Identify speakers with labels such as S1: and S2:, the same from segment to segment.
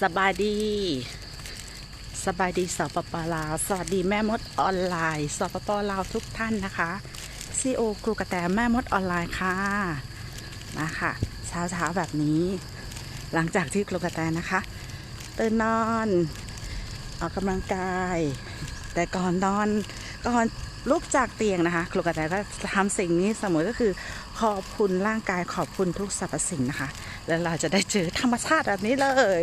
S1: สบายดี สบายดีสปปลาวสวัสดีแม่มดออนไลน์สปปลาวทุกท่านนะคะซีโอครูกระแตแม่มดออนไลน์ค่ะมาค่ะเช้าเช้าแบบนี้ หลังจากที่ครูกระแตนะคะตื่นนอน ออกกำลังกาย แต่ก่อนนอน ก่อนลุกจากเตียงนะคะครูกระแตก็ทำสิ่งนี้เสมอก็คือ ขอบคุณร่างกายขอบคุณทุกสรรพสิ่งนะคะ แล้วเราจะได้เจอธรรมชาติแบบนี้เลย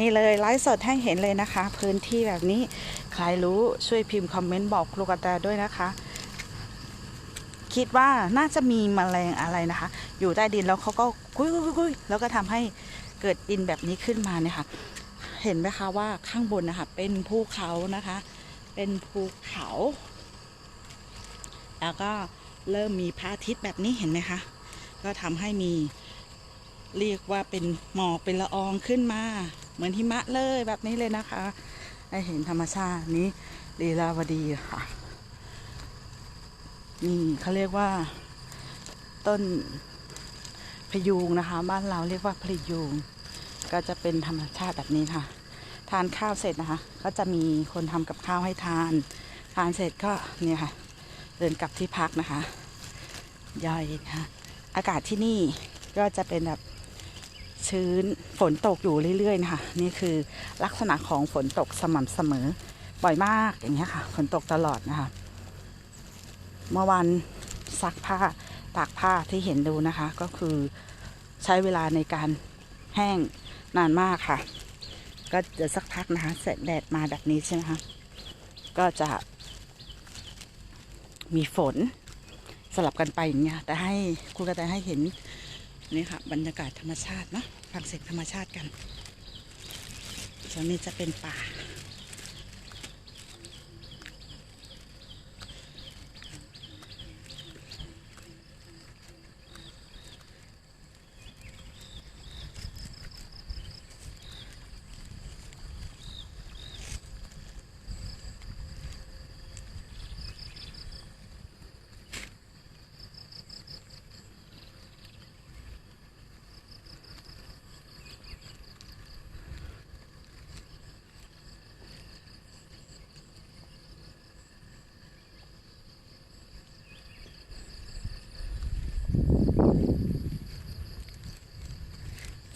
S1: นี่เลยไลฟ์สดให้เห็นเลยนะคะ พื้นที่แบบนี้ใครรู้ช่วยพิมพ์คอมเมนต์บอกครูกระแตด้วยนะคะ คิดว่าน่าจะมีแมลงอะไรนะคะ อยู่ใต้ดินแล้วเขาก็คุยคุยแล้วก็ทำให้เกิดดินแบบนี้ขึ้นมาเนี่ยค่ะ เห็นไหมคะว่าข้างบนนะคะเป็นภูเขานะคะ เป็นภูเขา แล้วก็เริ่มมีพระอาทิตย์แบบนี้เห็นไหมคะ ก็ทำให้มีเรียกว่าเป็นหมอกเป็นละอองขึ้นมา เหมือนหิมะเลยแบบนี้เลยนะคะให้เห็นธรรมชาตินี้ลีลาวดีค่ะนี่เขาเรียกว่า ต้นพยุงนะคะ บ้านเราเรียกว่าพยุงก็จะเป็นธรรมชาติแบบนี้ค่ะ ทานข้าวเสร็จนะคะ ก็จะมีคนทำกับข้าวให้ทาน ทานเสร็จก็เนี่ยค่ะ เดินกลับที่พักนะคะ ย่อยนะคะอากาศที่นี่ก็จะเป็นแบบชื้นฝนตกอยู่เรื่อยๆนะคะนี่คือลักษณะของฝนตกสม่ำเสมอบ่อยมากอย่างเงี้ยค่ะฝนตกตลอดนะคะ เมื่อวันซักผ้าตากผ้าที่เห็นดูนะคะ ก็คือใช้เวลาในการแห้งนานมากค่ะ ก็เดี๋ยวสักพักนะคะ เสร็จแดดมาแบบนี้ใช่ไหมคะก็จะ มีฝนสลับกันไปอย่างเงี้ย แต่ให้คุณกระแตให้เห็นนี่ค่ะ บรรยากาศธรรมชาตินะฟังเสียงธรรมชาติกันส่วนนี้จะเป็นป่า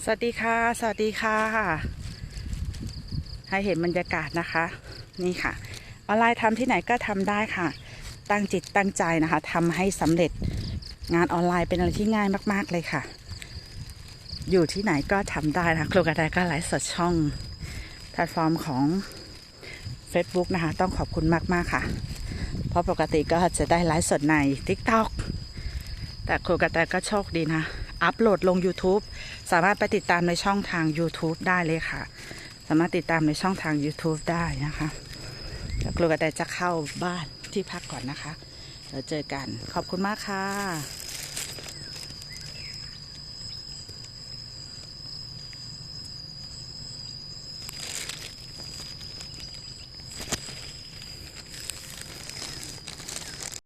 S1: สวัสดีค่ะ สวัสดีค่ะ ให้เห็นบรรยากาศนะคะ นี่ค่ะ ออนไลน์ทำที่ไหนก็ทำได้ค่ะ ตั้งจิตตั้งใจนะคะทำให้สำเร็จงานออนไลน์เป็นอะไรที่ง่ายมาก ๆ เลยค่ะ อยู่ที่ไหนก็ทำได้นะครูกระไดก็ไลฟ์สดช่องแพลตฟอร์มของ Facebook นะคะ ต้องขอบคุณมาก ๆ ค่ะ เพราะปกติก็จะได้ไลฟ์สดใน TikTok แต่ครูกระแตก็โชคดีนะ อัปโหลดลง YouTube สามารถไปติดตามในช่องทาง YouTube ได้เลยค่ะ สามารถติดตามในช่องทาง YouTube ได้นะคะกลัวกระแตจะเข้าบ้านที่พักก่อนนะคะเดี๋ยวเจอกันขอบคุณมากค่ะ